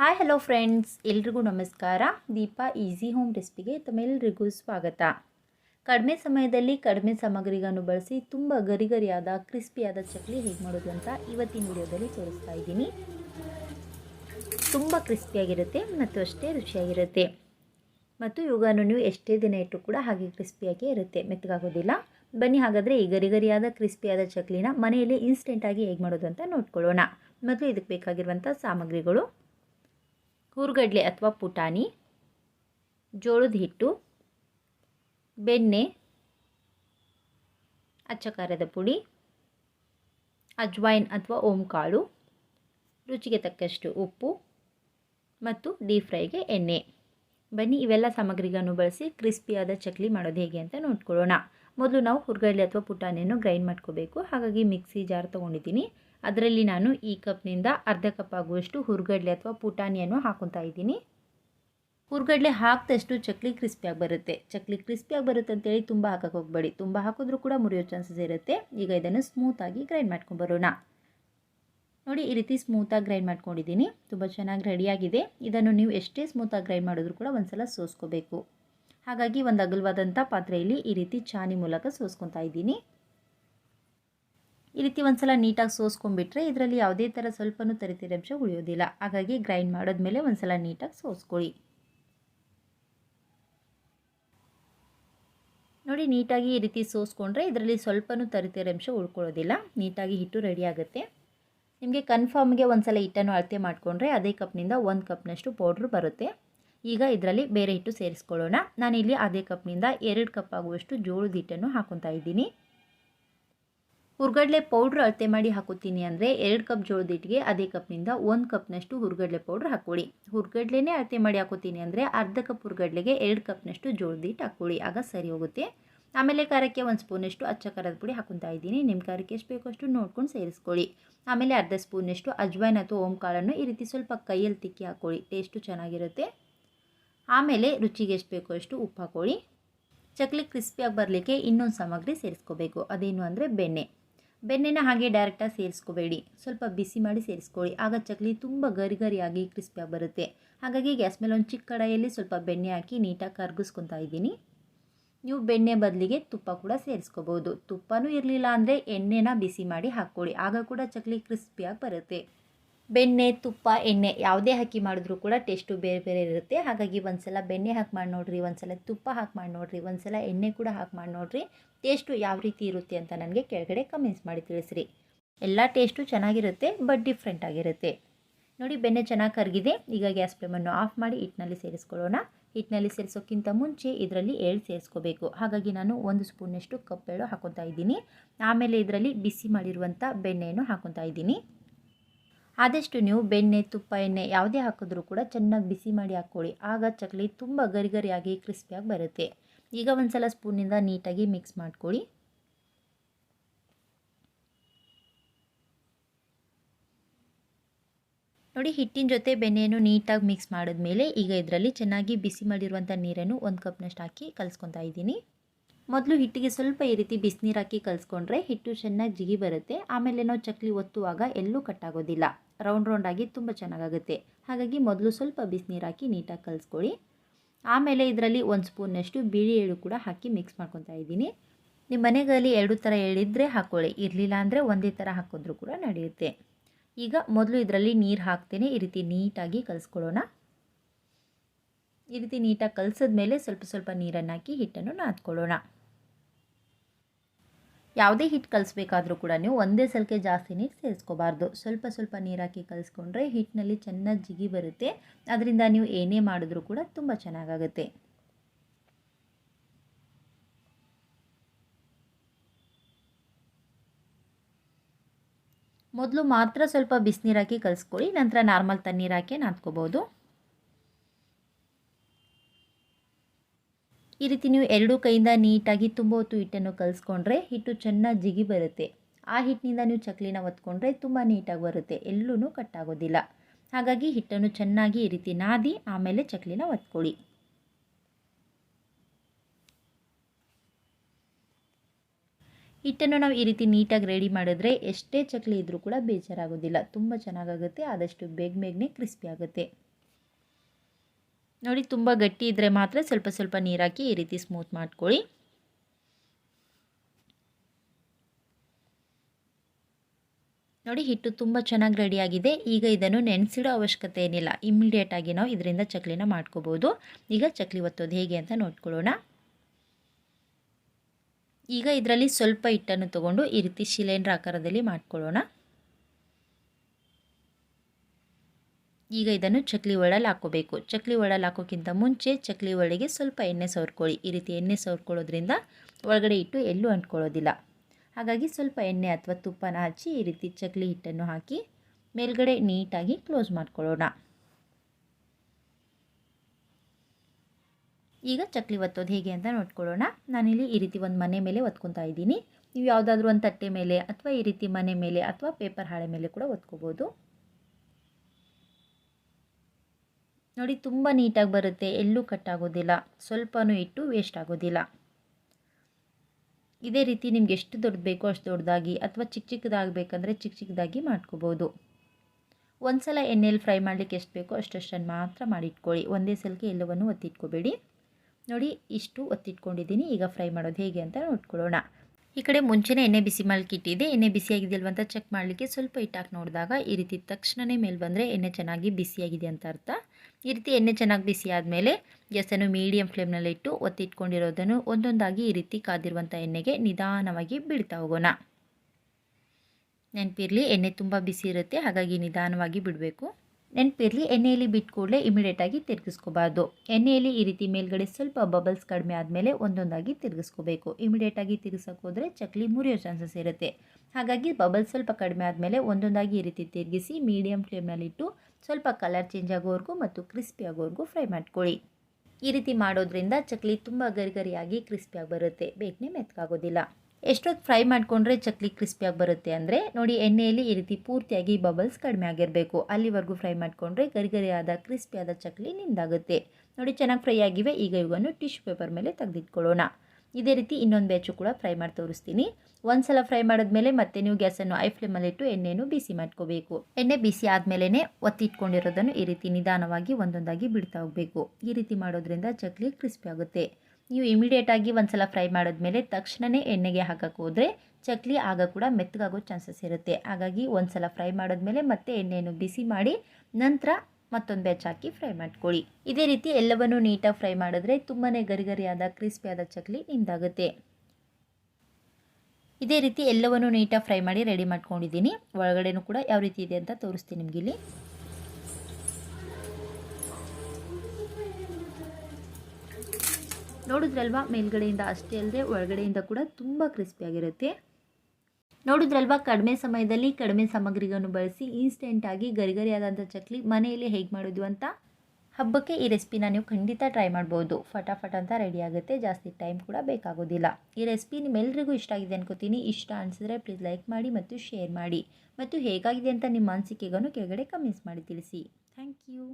Hi hello friends ಎಲ್ರಿಗೂ ನಮಸ್ಕಾರ. Deepa easy home ರೆಸಿಪಿಗೆ ತಮ್ಮೆಲ್ಲರಿಗೂ ಸ್ವಾಗತ. ಕಡಿಮೆ ಸಮಯದಲ್ಲಿ ಕಡಿಮೆ ಸಾಮಗ್ರಿಗಳನ್ನು ಬಳಸಿ ತುಂಬ ಗರಿಗರಿಯಾದ, ಕ್ರಿಸ್ಪಿಯಾದ ಚಕ್ಲಿ ಹೇಗೆ ಮಾಡೋದು ಅಂತ ಇವತ್ತಿನ ವಿಡಿಯೋದಲ್ಲಿ ತೋರಿಸ್ತಾ ಇದ್ದೀನಿ. ತುಂಬ ಕ್ರಿಸ್ಪಿಯಾಗಿರುತ್ತೆ ಮತ್ತು ಅಷ್ಟೇ ರುಚಿಯಾಗಿರುತ್ತೆ. ಮತ್ತು ಇವುಗಳನ್ನು ನೀವು ಎಷ್ಟೇ ದಿನ ಇಟ್ಟರು ಕೂಡ ಹಾಗೆ ಕ್ರಿಸ್ಪಿಯಾಗಿ ಇರುತ್ತೆ, ಮೆತ್ತಗಾಗೋದಿಲ್ಲ. ಬನ್ನಿ, ಹಾಗಾದರೆ ಈ ಗರಿಗರಿಯಾದ, ಕ್ರಿಸ್ಪಿಯಾದ ಚಕ್ಲಿನ ಮನೆಯಲ್ಲಿ ಇನ್ಸ್ಟೆಂಟಾಗಿ ಹೇಗೆ ಮಾಡೋದು ಅಂತ ನೋಡ್ಕೊಳ್ಳೋಣ. ಮೊದಲು ಇದಕ್ಕೆ ಬೇಕಾಗಿರುವಂಥ ಸಾಮಗ್ರಿಗಳು. ಹುರ್ಗಡ್ಲೆ ಅಥವಾ ಪುಟಾಣಿ, ಜೋಳದ ಹಿಟ್ಟು, ಬೆಣ್ಣೆ ಅಚ್ಚ ಖಾರದ ಪುಡಿ ಅಜ್ವೈನ್ ಅಥವಾ ಓಂಕಾಳು, ರುಚಿಗೆ ತಕ್ಕಷ್ಟು ಉಪ್ಪು ಮತ್ತು ಡೀಪ್ ಫ್ರೈಗೆ ಎಣ್ಣೆ. ಬನ್ನಿ, ಇವೆಲ್ಲ ಸಾಮಗ್ರಿಗಳನ್ನು ಬಳಸಿ ಕ್ರಿಸ್ಪಿಯಾದ ಚಕ್ಲಿ ಮಾಡೋದು ಹೇಗೆ ಅಂತ ನೋಡ್ಕೊಳ್ಳೋಣ. ಮೊದಲು ನಾವು ಹುರ್ಗಡ್ಲೆ ಅಥವಾ ಪುಟಾಣಿಯನ್ನು ಗ್ರೈಂಡ್ ಮಾಡ್ಕೋಬೇಕು. ಹಾಗಾಗಿ ಮಿಕ್ಸಿ ಜಾರ್ ತೊಗೊಂಡಿದ್ದೀನಿ. ಅದರಲ್ಲಿ ನಾನು ಈ ಕಪ್ನಿಂದ ಅರ್ಧ ಕಪ್ ಆಗುವಷ್ಟು ಹುರ್ಗಡ್ಲೆ ಅಥವಾ ಪುಟಾಣಿಯನ್ನು ಹಾಕೊತಾ ಇದ್ದೀನಿ. ಹುರ್ಗಡ್ಲೆ ಹಾಕಿದಷ್ಟು ಚಕ್ಲಿ ಕ್ರಿಸ್ಪಿಯಾಗಿ ಬರುತ್ತೆ. ಚಕ್ಲಿ ಕ್ರಿಸ್ಪಿಯಾಗಿ ಬರುತ್ತೆ ಅಂತೇಳಿ ತುಂಬ ಹಾಕಕ್ಕೆ ಹೋಗಬೇಡಿ. ತುಂಬ ಹಾಕಿದ್ರೂ ಕೂಡ ಮುರಿಯೋ ಚಾನ್ಸಸ್ ಇರುತ್ತೆ. ಈಗ ಇದನ್ನು ಸ್ಮೂತಾಗಿ ಗ್ರೈಂಡ್ ಮಾಡ್ಕೊಂಬರೋಣ ನೋಡಿ, ಈ ರೀತಿ ಸ್ಮೂತಾಗಿ ಗ್ರೈಂಡ್ ಮಾಡ್ಕೊಂಡಿದ್ದೀನಿ. ತುಂಬ ಚೆನ್ನಾಗಿ ರೆಡಿಯಾಗಿದೆ ಇದನ್ನು ನೀವು ಎಷ್ಟೇ ಸ್ಮೂತಾಗಿ ಗ್ರೈಂಡ್ ಮಾಡಿದ್ರು ಕೂಡ ಒಂದ್ಸಲ ಸೋಸ್ಕೋಬೇಕು. ಹಾಗಾಗಿ ಒಂದು ಅಗಲವಾದಂಥ ಪಾತ್ರೆಯಲ್ಲಿ ಈ ರೀತಿ ಚಾನಿ ಮೂಲಕ ಸೋಸ್ಕೊತಾ ಇದ್ದೀನಿ. ಈ ರೀತಿ ಒಂದ್ಸಲ ನೀಟಾಗಿ ಸೋಸ್ಕೊಂಡ್ಬಿಟ್ರೆ ಇದರಲ್ಲಿ ಯಾವುದೇ ಥರ ಸ್ವಲ್ಪನೂ ತರಿತಿರಂಶ ಉಳಿಯೋದಿಲ್ಲ. ಹಾಗಾಗಿ ಗ್ರೈಂಡ್ ಮಾಡಿದ್ಮೇಲೆ ಒಂದ್ಸಲ ನೀಟಾಗಿ ಸೋಸ್ಕೊಳ್ಳಿ. ನೋಡಿ, ನೀಟಾಗಿ ಈ ರೀತಿ ಸೋಸ್ಕೊಂಡ್ರೆ ಇದರಲ್ಲಿ ಸ್ವಲ್ಪನೂ ತರಿತಿರಂಶ ಉಳ್ಕೊಳ್ಳೋದಿಲ್ಲ. ನೀಟಾಗಿ ಹಿಟ್ಟು ರೆಡಿ ಆಗುತ್ತೆ. ನಿಮಗೆ ಕನ್ಫರ್ಮ್ಗೆ ಒಂದು ಸಲ ಹಿಟ್ಟನ್ನು ಅಳತೆ ಮಾಡಿಕೊಂಡ್ರೆ ಅದೇ ಕಪ್ನಿಂದ ಒಂದು ಕಪ್ನಷ್ಟು ಪೌಡ್ರ್ ಬರುತ್ತೆ. ಈಗ ಇದರಲ್ಲಿ ಬೇರೆ ಹಿಟ್ಟು ಸೇರಿಸ್ಕೊಳ್ಳೋಣ. ನಾನಿಲ್ಲಿ ಅದೇ ಕಪ್ನಿಂದ ಎರಡು ಕಪ್ ಆಗುವಷ್ಟು ಜೋಳದ ಹಿಟ್ಟನ್ನು ಹಾಕೊತಾ ಇದ್ದೀನಿ. ಹುರ್ಗಡ್ಲೆ ಪೌಡ್ರ್ ಅಳತೆ ಮಾಡಿ ಹಾಕೋತೀನಿ ಅಂದರೆ ಎರಡು ಕಪ್ ಜೋಳದ ಹಿಟ್ಟಿಗೆ ಅದೇ ಕಪ್ನಿಂದ ಒಂದು ಕಪ್ನಷ್ಟು ಹುರ್ಗಡ್ಲೆ ಪೌಡ್ರ್ ಹಾಕ್ಕೊಳ್ಳಿ. ಹುರ್ಗಡ್ಲೆನೇ ಅಳತೆ ಮಾಡಿ ಹಾಕೋತೀನಿ ಅಂದರೆ ಅರ್ಧ ಕಪ್ ಹುರ್ಗಡ್ಲೆಗೆ ಎರಡು ಕಪ್ನಷ್ಟು ಜೋಳದ ಹಿಟ್ಟು ಹಾಕ್ಕೊಳ್ಳಿ. ಆಗ ಸರಿ ಹೋಗುತ್ತೆ. ಆಮೇಲೆ ಖಾರಕ್ಕೆ ಒಂದು ಸ್ಪೂನಷ್ಟು ಅಚ್ಚ ಖಾರದ ಪುಡಿ ಹಾಕೊತಾ ಇದ್ದೀನಿ. ನಿಮ್ಮ ಖಾರಕ್ಕೆ ಎಷ್ಟು ಬೇಕೋ ಅಷ್ಟು ನೋಡ್ಕೊಂಡು ಸೇರಿಸ್ಕೊಳ್ಳಿ. ಆಮೇಲೆ ಅರ್ಧ ಸ್ಪೂನಷ್ಟು ಅಜ್ವೈನ್ ಅಥವಾ ಓಂ ಕಾಳನ್ನು ಈ ರೀತಿ ಸ್ವಲ್ಪ ಕೈಯಲ್ಲಿ ತಿಕ್ಕಿ ಹಾಕ್ಕೊಳ್ಳಿ. ಟೇಸ್ಟು ಚೆನ್ನಾಗಿರುತ್ತೆ. ಆಮೇಲೆ ರುಚಿಗೆ ಎಷ್ಟು ಬೇಕೋ ಅಷ್ಟು ಉಪ್ಪು ಹಾಕ್ಕೊಳ್ಳಿ. ಚಕ್ಲಿ ಕ್ರಿಸ್ಪಿಯಾಗಿ ಬರಲಿಕ್ಕೆ ಇನ್ನೊಂದು ಸಾಮಗ್ರಿ ಸೇರಿಸ್ಕೋಬೇಕು. ಅದೇನು ಅಂದರೆ ಬೆಣ್ಣೆ. ಬೆಣ್ಣೆನ ಹಾಗೆ ಡೈರೆಕ್ಟಾಗಿ ಸೇರಿಸ್ಕೋಬೇಡಿ. ಸ್ವಲ್ಪ ಬಿಸಿ ಮಾಡಿ ಸೇರಿಸ್ಕೊಳ್ಳಿ. ಆಗ ಚಕ್ಲಿ ತುಂಬ ಗರಿ ಗರಿಯಾಗಿ ಕ್ರಿಸ್ಪಿಯಾಗಿ ಬರುತ್ತೆ. ಹಾಗಾಗಿ ಗ್ಯಾಸ್ ಮೇಲೆ ಒಂದು ಚಿಕ್ಕ ಕಡಾಯಲ್ಲಿ ಸ್ವಲ್ಪ ಬೆಣ್ಣೆ ಹಾಕಿ ನೀಟಾಗಿ ಕರ್ಗಿಸ್ಕೊತಾ ಇದ್ದೀನಿ. ನೀವು ಬೆಣ್ಣೆ ಬದಲಿಗೆ ತುಪ್ಪ ಕೂಡ ಸೇರಿಸ್ಕೋಬೋದು ತುಪ್ಪನೂ ಇರಲಿಲ್ಲ ಅಂದರೆ ಎಣ್ಣೆನ ಬಿಸಿ ಮಾಡಿ ಹಾಕ್ಕೊಳ್ಳಿ. ಆಗ ಕೂಡ ಚಕ್ಲಿ ಕ್ರಿಸ್ಪಿಯಾಗಿ ಬರುತ್ತೆ. ಬೆಣ್ಣೆ, ತುಪ್ಪ, ಎಣ್ಣೆ ಯಾವುದೇ ಹಾಕಿ ಮಾಡಿದ್ರೂ ಕೂಡ ಟೇಸ್ಟು ಬೇರೆ ಬೇರೆ ಇರುತ್ತೆ. ಹಾಗಾಗಿ ಒಂದ್ಸಲ ಬೆಣ್ಣೆ ಹಾಕಿ ಮಾಡಿ ನೋಡಿರಿ, ಒಂದ್ಸಲ ತುಪ್ಪ ಹಾಕಿ ಮಾಡಿ ನೋಡಿರಿ, ಒಂದ್ಸಲ ಎಣ್ಣೆ ಕೂಡ ಹಾಕಿ ಮಾಡಿ ನೋಡಿರಿ ಟೇಸ್ಟು ಯಾವ ರೀತಿ ಇರುತ್ತೆ ಅಂತ ನನಗೆ ಕೆಳಗಡೆ ಕಮೆಂಟ್ಸ್ ಮಾಡಿ ತಿಳಿಸ್ರಿ. ಎಲ್ಲ ಟೇಸ್ಟು ಚೆನ್ನಾಗಿರುತ್ತೆ ಬಟ್ ಡಿಫ್ರೆಂಟ್ ಆಗಿರುತ್ತೆ. ನೋಡಿ, ಬೆಣ್ಣೆ ಚೆನ್ನಾಗಿ ಕರಗಿದೆ. ಈಗ ಗ್ಯಾಸ್ ಫ್ಲೇಮನ್ನು ಆಫ್ ಮಾಡಿ ಹಿಟ್ಟಿನಲ್ಲಿ ಸೇರಿಸ್ಕೊಳ್ಳೋಣ. ಹಿಟ್ಟಿನಲ್ಲಿ ಸೇರಿಸೋಕ್ಕಿಂತ ಮುಂಚೆ ಇದರಲ್ಲಿ ಎಳ್ಳು ಸೇರಿಸ್ಕೋಬೇಕು. ಹಾಗಾಗಿ ನಾನು ಒಂದು ಸ್ಪೂನಷ್ಟು ಕಪ್ಪೆಳು ಹಾಕೊತಾ ಇದ್ದೀನಿ. ಆಮೇಲೆ ಇದರಲ್ಲಿ ಬಿಸಿ ಮಾಡಿರುವಂಥ ಬೆಣ್ಣೆಯನ್ನು ಹಾಕೊತಾ ಇದ್ದೀನಿ. ಆದಷ್ಟು ನೀವು ಬೆಣ್ಣೆ, ತುಪ್ಪ, ಎಣ್ಣೆ ಯಾವುದೇ ಹಾಕಿದ್ರೂ ಕೂಡ ಚೆನ್ನಾಗಿ ಬಿಸಿ ಮಾಡಿ ಹಾಕ್ಕೊಳ್ಳಿ. ಆಗ ಚಕ್ಲಿ ತುಂಬ ಗರಿ ಗರಿಯಾಗಿ ಕ್ರಿಸ್ಪಿಯಾಗಿ ಬರುತ್ತೆ. ಈಗ ಒಂದು ಸಲ ಸ್ಪೂನಿಂದ ನೀಟಾಗಿ ಮಿಕ್ಸ್ ಮಾಡ್ಕೊಳ್ಳಿ. ನೋಡಿ ಹಿಟ್ಟಿನ ಜೊತೆ ಬೆಣ್ಣೆಯನ್ನು ನೀಟಾಗಿ ಮಿಕ್ಸ್ ಮಾಡಿದ್ಮೇಲೆ ಈಗ ಇದರಲ್ಲಿ ಚೆನ್ನಾಗಿ ಬಿಸಿ ಮಾಡಿರುವಂಥ ನೀರನ್ನು ಒಂದು ಕಪ್ನಷ್ಟು ಹಾಕಿ ಕಲಿಸ್ಕೊತಾ ಇದ್ದೀನಿ. ಮೊದಲು ಹಿಟ್ಟಿಗೆ ಸ್ವಲ್ಪ ಈ ರೀತಿ ಬಿಸಿನೀರು ಹಾಕಿ ಕಲಿಸ್ಕೊಂಡ್ರೆ ಹಿಟ್ಟು ಚೆನ್ನಾಗಿ ಜಿಗಿ ಬರುತ್ತೆ. ಆಮೇಲೆ ನಾವು ಚಕ್ಲಿ ಒತ್ತುವಾಗ ಎಲ್ಲೂ ಕಟ್ಟಾಗೋದಿಲ್ಲ ರೌಂಡ್ ರೌಂಡಾಗಿ ತುಂಬ ಚೆನ್ನಾಗಾಗುತ್ತೆ. ಹಾಗಾಗಿ ಮೊದಲು ಸ್ವಲ್ಪ ಬಿಸಿನೀರು ಹಾಕಿ ನೀಟಾಗಿ ಕಲಿಸ್ಕೊಳ್ಳಿ. ಆಮೇಲೆ ಇದರಲ್ಲಿ ಒಂದು ಸ್ಪೂನ್ನಷ್ಟು ಬಿಳಿ ಎಳ್ಳು ಕೂಡ ಹಾಕಿ ಮಿಕ್ಸ್ ಮಾಡ್ಕೊತಾ ಇದ್ದೀನಿ. ನಿಮ್ಮ ಮನೆಗಳಲ್ಲಿ ಎರಡು ಥರ ಎಳ್ಳಿದ್ರೆ ಹಾಕ್ಕೊಳ್ಳಿ ಇರಲಿಲ್ಲ ಅಂದರೆ ಒಂದೇ ಥರ ಹಾಕಿದ್ರೂ ಕೂಡ ನಡೆಯುತ್ತೆ. ಈಗ ಮೊದಲು ಇದರಲ್ಲಿ ನೀರು ಹಾಕ್ತೇನೆ. ಈ ರೀತಿ ನೀಟಾಗಿ ಕಲಿಸ್ಕೊಳ್ಳೋಣ. ಈ ರೀತಿ ನೀಟಾಗಿ ಕಲಿಸಿದ್ಮೇಲೆ ಸ್ವಲ್ಪ ಸ್ವಲ್ಪ ನೀರನ್ನು ಹಾಕಿ ಹಿಟ್ಟನ್ನು ನಾದ್ಕೊಳ್ಳೋಣ. ಯಾವುದೇ ಹಿಟ್ಟು ಕಲಿಸ್ಬೇಕಾದ್ರೂ ಕೂಡ ನೀವು ಒಂದೇ ಸಲಕ್ಕೆ ಜಾಸ್ತಿ ನೀರು ಸೇರಿಸ್ಕೋಬಾರ್ದು. ಸ್ವಲ್ಪ ಸ್ವಲ್ಪ ನೀರು ಹಾಕಿ ಕಲಿಸ್ಕೊಂಡ್ರೆ ಹಿಟ್ಟಿನಲ್ಲಿ ಚೆನ್ನಾಗಿ ಜಿಗಿ ಬರುತ್ತೆ. ಅದರಿಂದ ನೀವು ಏನೇ ಮಾಡಿದ್ರೂ ಕೂಡ ತುಂಬ ಚೆನ್ನಾಗಾಗುತ್ತೆ. ಮೊದಲು ಮಾತ್ರ ಸ್ವಲ್ಪ ಬಿಸಿನೀರು ಹಾಕಿ ಕಲಿಸ್ಕೊಳ್ಳಿ, ನಂತರ ನಾರ್ಮಲ್ ತಣ್ಣೀರು ಹಾಕಿ ನಾದ್ಕೋಬೋದು. ಈ ರೀತಿ ನೀವು ಎರಡೂ ಕೈಯಿಂದ ನೀಟಾಗಿ ತುಂಬ ಹೊತ್ತು ಹಿಟ್ಟನ್ನು ಕಲಿಸ್ಕೊಂಡ್ರೆ ಹಿಟ್ಟು ಚೆನ್ನಾಗಿ ಜಿಗಿ ಬರುತ್ತೆ. ಆ ಹಿಟ್ಟಿನಿಂದ ನೀವು ಚಕ್ಲಿನ ಒತ್ಕೊಂಡ್ರೆ ತುಂಬ ನೀಟಾಗಿ ಬರುತ್ತೆ. ಎಲ್ಲೂ ಕಟ್ಟಾಗೋದಿಲ್ಲ ಹಾಗಾಗಿ ಹಿಟ್ಟನ್ನು ಚೆನ್ನಾಗಿ ಈ ರೀತಿ ನಾದಿ, ಆಮೇಲೆ ಚಕ್ಲಿನ ಒತ್ಕೊಳ್ಳಿ. ಹಿಟ್ಟನ್ನು ನಾವು ಈ ರೀತಿ ನೀಟಾಗಿ ರೆಡಿ ಮಾಡಿದ್ರೆ ಎಷ್ಟೇ ಚಕ್ಲಿ ಇದ್ದರೂ ಕೂಡ ಬೇಜಾರಾಗೋದಿಲ್ಲ. ತುಂಬ ಚೆನ್ನಾಗಾಗುತ್ತೆ. ಆದಷ್ಟು ಬೇಗ ಬೇಗನೆ ಕ್ರಿಸ್ಪಿ ಆಗುತ್ತೆ. ನೋಡಿ, ತುಂಬ ಗಟ್ಟಿ ಇದ್ದರೆ ಮಾತ್ರ ಸ್ವಲ್ಪ ಸ್ವಲ್ಪ ನೀರಾಕಿ ಈ ರೀತಿ ಸ್ಮೂತ್ ಮಾಡ್ಕೊಳ್ಳಿ. ನೋಡಿ, ಹಿಟ್ಟು ತುಂಬ ಚೆನ್ನಾಗಿ ರೆಡಿಯಾಗಿದೆ ಈಗ ಇದನ್ನು ನೆನೆಸಿಡೋ ಅವಶ್ಯಕತೆ ಏನಿಲ್ಲ. ಇಮ್ಮಿಡಿಯೇಟಾಗಿ ನಾವು ಇದರಿಂದ ಚಕ್ಲಿನ ಮಾಡ್ಕೋಬೋದು. ಈಗ ಚಕ್ಲಿ ಒತ್ತೋದು ಹೇಗೆ ಅಂತ ನೋಡ್ಕೊಳ್ಳೋಣ. ಈಗ ಇದರಲ್ಲಿ ಸ್ವಲ್ಪ ಹಿಟ್ಟನ್ನು ತಗೊಂಡು ಈ ರೀತಿ ಶಿಲೇಂದ್ರ ಆಕಾರದಲ್ಲಿ ಮಾಡ್ಕೊಳ್ಳೋಣ. ಈಗ ಇದನ್ನು ಚಕ್ಲಿ ಒಳಲ್ಲಿ ಹಾಕೋಬೇಕು ಚಕ್ಲಿ ಒಳಲ್ಲಿ ಹಾಕೋಕ್ಕಿಂತ ಮುಂಚೆ ಚಕ್ಲಿ ಒಳಗೆ ಸ್ವಲ್ಪ ಎಣ್ಣೆ ಸವರ್ಕೊಳ್ಳಿ. ಈ ರೀತಿ ಎಣ್ಣೆ ಸವರ್ಕೊಳ್ಳೋದ್ರಿಂದ ಒಳಗಡೆ ಇಟ್ಟು ಎಲ್ಲೂ ಅಂಟ್ಕೊಳ್ಳೋದಿಲ್ಲ. ಹಾಗಾಗಿ ಸ್ವಲ್ಪ ಎಣ್ಣೆ ಅಥವಾ ತುಪ್ಪನ ಹಚ್ಚಿ ಈ ರೀತಿ ಚಕ್ಲಿ ಹಿಟ್ಟನ್ನು ಹಾಕಿ ಮೇಲ್ಗಡೆ ನೀಟಾಗಿ ಕ್ಲೋಸ್ ಮಾಡ್ಕೊಳ್ಳೋಣ. ಈಗ ಚಕ್ಲಿ ಒತ್ತೋದು ಹೇಗೆ ಅಂತ ನೋಡ್ಕೊಳ್ಳೋಣ. ನಾನಿಲ್ಲಿ ಈ ರೀತಿ ಒಂದು ಮನೆ ಮೇಲೆ ಒತ್ಕೊತಾ ಇದ್ದೀನಿ. ನೀವು ಯಾವುದಾದ್ರೂ ಒಂದು ತಟ್ಟೆ ಮೇಲೆ ಅಥವಾ ಈ ರೀತಿ ಮನೆ ಮೇಲೆ ಅಥವಾ ಪೇಪರ್ ಹಾಳೆ ಮೇಲೆ ಕೂಡ ಒತ್ಕೋಬೋದು. ನೋಡಿ, ತುಂಬ ನೀಟಾಗಿ ಬರುತ್ತೆ. ಎಲ್ಲೂ ಕಟ್ಟಾಗೋದಿಲ್ಲ ಸ್ವಲ್ಪನೂ ಇಟ್ಟು ವೇಸ್ಟ್ ಆಗೋದಿಲ್ಲ. ಇದೇ ರೀತಿ ನಿಮ್ಗೆ ಎಷ್ಟು ದೊಡ್ಡ ಬೇಕೋ ಅಷ್ಟು ದೊಡ್ಡದಾಗಿ ಅಥವಾ ಚಿಕ್ಕ ಚಿಕ್ಕದಾಗಬೇಕಂದ್ರೆ ಚಿಕ್ಕ ಚಿಕ್ಕದಾಗಿ ಮಾಡ್ಕೋಬೋದು. ಒಂದು ಸಲ ಎಣ್ಣೆಯಲ್ಲಿ ಫ್ರೈ ಮಾಡಲಿಕ್ಕೆ ಎಷ್ಟು ಬೇಕೋ ಅಷ್ಟಷ್ಟನ್ನು ಮಾತ್ರ ಮಾಡಿಟ್ಕೊಳ್ಳಿ. ಒಂದೇ ಸಲಕ್ಕೆ ಎಲ್ಲವನ್ನು ಒತ್ತಿಟ್ಕೋಬೇಡಿ. ನೋಡಿ, ಇಷ್ಟು ಒತ್ತಿಟ್ಕೊಂಡಿದ್ದೀನಿ. ಈಗ ಫ್ರೈ ಮಾಡೋದು ಹೇಗೆ ಅಂತ ನೋಡ್ಕೊಳ್ಳೋಣ. ಈ ಕಡೆ ಮುಂಚೆನೇ ಎಣ್ಣೆ ಬಿಸಿ ಮಾಡಲಿಕ್ಕೆ ಎಣ್ಣೆ ಬಿಸಿಯಾಗಿದೆಯಲ್ವ ಅಂತ ಚೆಕ್ ಮಾಡಲಿಕ್ಕೆ ಸ್ವಲ್ಪ ಹಿಟ್ಟಾಕಿ ನೋಡಿದಾಗ ಈ ರೀತಿ ತಕ್ಷಣವೇ ಮೇಲೆ ಬಂದರೆ ಎಣ್ಣೆ ಚೆನ್ನಾಗಿ ಬಿಸಿಯಾಗಿದೆ ಅಂತ ಅರ್ಥ. ಈ ರೀತಿ ಎಣ್ಣೆ ಚೆನ್ನಾಗಿ ಬಿಸಿ ಆದಮೇಲೆ ಗ್ಯಾಸನ್ನು ಮೀಡಿಯಂ ಫ್ಲೇಮ್ನಲ್ಲಿಟ್ಟು ಒತ್ತಿಟ್ಕೊಂಡಿರೋದನ್ನು ಒಂದೊಂದಾಗಿ ಈ ರೀತಿ ಕಾದಿರುವಂಥ ಎಣ್ಣೆಗೆ ನಿಧಾನವಾಗಿ ಬಿಡ್ತಾ ಹೋಗೋಣ. ನೆನಪಿರಲಿ, ಎಣ್ಣೆ ತುಂಬ ಬಿಸಿ ಇರುತ್ತೆ, ಹಾಗಾಗಿ ನಿಧಾನವಾಗಿ ಬಿಡಬೇಕು. ನೆನಪಿರಲಿ, ಎಣ್ಣೆಯಲ್ಲಿ ಬಿಟ್ಟು ಕೂಡಲೇ ಇಮಿಡಿಯೇಟಾಗಿ ತಿರುಗಿಸ್ಕೋಬಾರ್ದು. ಎಣ್ಣೆಯಲ್ಲಿ ಈ ರೀತಿ ಮೇಲ್ಗಡೆ ಸ್ವಲ್ಪ ಬಬಲ್ಸ್ ಕಡಿಮೆ ಆದಮೇಲೆ ಒಂದೊಂದಾಗಿ ತಿರುಗಿಸ್ಕೋಬೇಕು. ಇಮಿಡಿಯೇಟಾಗಿ ತಿರುಗಿಸೋಕೆ ಹೋದರೆ ಚಕ್ಲಿ ಮುರಿಯೋ ಚಾನ್ಸಸ್ ಇರುತ್ತೆ. ಹಾಗಾಗಿ ಬಬಲ್ ಸ್ವಲ್ಪ ಕಡಿಮೆ ಆದಮೇಲೆ ಒಂದೊಂದಾಗಿ ಈ ರೀತಿ ತಿರುಗಿಸಿ ಮೀಡಿಯಮ್ ಫ್ಲೇಮ್ನಲ್ಲಿಟ್ಟು ಸ್ವಲ್ಪ ಕಲರ್ ಚೇಂಜ್ ಆಗೋವರೆಗೂ ಮತ್ತು ಕ್ರಿಸ್ಪಿ ಆಗೋವರೆಗೂ ಫ್ರೈ ಮಾಡ್ಕೊಳ್ಳಿ. ಈ ರೀತಿ ಮಾಡೋದ್ರಿಂದ ಚಕ್ಲಿ ತುಂಬ ಗರಿಗರಿಯಾಗಿ ಕ್ರಿಸ್ಪಿಯಾಗಿ ಬರುತ್ತೆ. ಬೇಗನೆ ಮೆತ್ತಗಾಗೋದಿಲ್ಲ ಎಷ್ಟೊತ್ತು ಫ್ರೈ ಮಾಡಿಕೊಂಡ್ರೆ ಚಕ್ಲಿ ಕ್ರಿಸ್ಪಿಯಾಗಿ ಬರುತ್ತೆ ಅಂದರೆ ನೋಡಿ ಎಣ್ಣೆಯಲ್ಲಿ ಈ ರೀತಿ ಪೂರ್ತಿಯಾಗಿ ಬಬಲ್ಸ್ ಕಡಿಮೆ ಆಗಿರಬೇಕು. ಅಲ್ಲಿವರೆಗೂ ಫ್ರೈ ಮಾಡಿಕೊಂಡ್ರೆ ಗರಿಗರಿಯಾದ ಕ್ರಿಸ್ಪಿಯಾದ ಚಕ್ಲಿ ನಿಂದಾಗುತ್ತೆ. ನೋಡಿ ಚೆನ್ನಾಗಿ ಫ್ರೈ ಆಗಿವೆ. ಈಗ ಇವನ್ನು ಟಿಶ್ಯೂ ಪೇಪರ್ ಮೇಲೆ ತೆಗೆದಿಟ್ಕೊಳ್ಳೋಣ. ಇದೇ ರೀತಿ ಇನ್ನೊಂದು ಬ್ಯಾಚು ಕೂಡ ಫ್ರೈ ಮಾಡಿ ತೋರಿಸ್ತೀನಿ. ಒಂದು ಸಲ ಫ್ರೈ ಮಾಡಿದ್ಮೇಲೆ ಮತ್ತೆ ನೀವು ಗ್ಯಾಸನ್ನು ಐ ಫ್ಲೇಮಲ್ಲಿಟ್ಟು ಎಣ್ಣೆಯನ್ನು ಬಿಸಿ ಮಾಡ್ಕೋಬೇಕು. ಎಣ್ಣೆ ಬಿಸಿ ಆದಮೇಲೆ ಒತ್ತಿಟ್ಕೊಂಡಿರೋದನ್ನು ಈ ರೀತಿ ನಿಧಾನವಾಗಿ ಒಂದೊಂದಾಗಿ ಬಿಡ್ತಾ ಹೋಗಬೇಕು. ಈ ರೀತಿ ಮಾಡೋದ್ರಿಂದ ಚಕ್ಲಿ ಕ್ರಿಸ್ಪಿ ಆಗುತ್ತೆ. ನೀವು ಇಮಿಡಿಯೇಟಾಗಿ ಒಂದು ಸಲ ಫ್ರೈ ಮಾಡಿದ್ಮೇಲೆ ತಕ್ಷಣವೇ ಎಣ್ಣೆಗೆ ಹಾಕಕ್ಕೆ ಹೋದರೆ ಚಕ್ಲಿ ಆಗ ಕೂಡ ಮೆತ್ತಗಾಗೋ ಚಾನ್ಸಸ್ ಇರುತ್ತೆ. ಹಾಗಾಗಿ ಒಂದು ಸಲ ಫ್ರೈ ಮಾಡಿದ್ಮೇಲೆ ಮತ್ತೆ ಎಣ್ಣೆಯನ್ನು ಬಿಸಿ ಮಾಡಿ ನಂತರ ಮತ್ತೊಂದು ಬ್ಯಾಚ್ ಹಾಕಿ ಫ್ರೈ ಮಾಡ್ಕೊಳ್ಳಿ. ಇದೇ ರೀತಿ ಎಲ್ಲವನ್ನು ನೀಟಾಗಿ ಫ್ರೈ ಮಾಡಿದ್ರೆ ತುಂಬಾ ಗರಿಗರಿಯಾದ ಕ್ರಿಸ್ಪಿಯಾದ ಚಕ್ಲಿ ನಿಮ್ದಾಗುತ್ತೆ. ಇದೇ ರೀತಿ ಎಲ್ಲವನ್ನು ನೀಟಾಗಿ ಫ್ರೈ ಮಾಡಿ ರೆಡಿ ಮಾಡ್ಕೊಂಡಿದ್ದೀನಿ. ಒಳಗಡೆನೂ ಕೂಡ ಯಾವ ರೀತಿ ಇದೆ ಅಂತ ತೋರಿಸ್ತೀನಿ ನಿಮಗಿಲ್ಲಿ ನೋಡಿದ್ರಲ್ವಾ ಮೇಲ್ಗಡೆಯಿಂದ ಅಷ್ಟೇ ಅಲ್ಲದೆ ಒಳಗಡೆಯಿಂದ ಕೂಡ ತುಂಬ ಕ್ರಿಸ್ಪಿಯಾಗಿರುತ್ತೆ ನೋಡಿದ್ರಲ್ವಾ, ಕಡಿಮೆ ಸಮಯದಲ್ಲಿ ಕಡಿಮೆ ಸಾಮಗ್ರಿಗಳನ್ನು ಬಳಸಿ ಇನ್ಸ್ಟೆಂಟಾಗಿ ಗರಿಗರಿಯಾದಂಥ ಚಕ್ಲಿ ಮನೆಯಲ್ಲಿ ಹೇಗೆ ಮಾಡೋದು ಅಂತ ಹಬ್ಬಕ್ಕೆ ಈ ರೆಸಿಪಿನ ನೀವು ಖಂಡಿತ ಟ್ರೈ ಮಾಡ್ಬೋದು. ಫಟಾಫಟ್ ಅಂತ ರೆಡಿ ಆಗುತ್ತೆ, ಜಾಸ್ತಿ ಟೈಮ್ ಕೂಡ ಬೇಕಾಗೋದಿಲ್ಲ. ಈ ರೆಸಿಪಿ ನಿಮ್ಮೆಲ್ಲರಿಗೂ ಇಷ್ಟ ಆಗಿದೆ ಅನ್ಕೋತೀನಿ. ಇಷ್ಟ ಅನಿಸಿದ್ರೆ ಪ್ಲೀಸ್ ಲೈಕ್ ಮಾಡಿ ಮತ್ತು ಶೇರ್ ಮಾಡಿ. ಮತ್ತು ಹೇಗಾಗಿದೆ ಅಂತ ನಿಮ್ಮ ಅನಿಸಿಕೆಗೂ ಕೆಳಗಡೆ ಕಮೆಂಟ್ಸ್ ಮಾಡಿ ತಿಳಿಸಿ. Thank you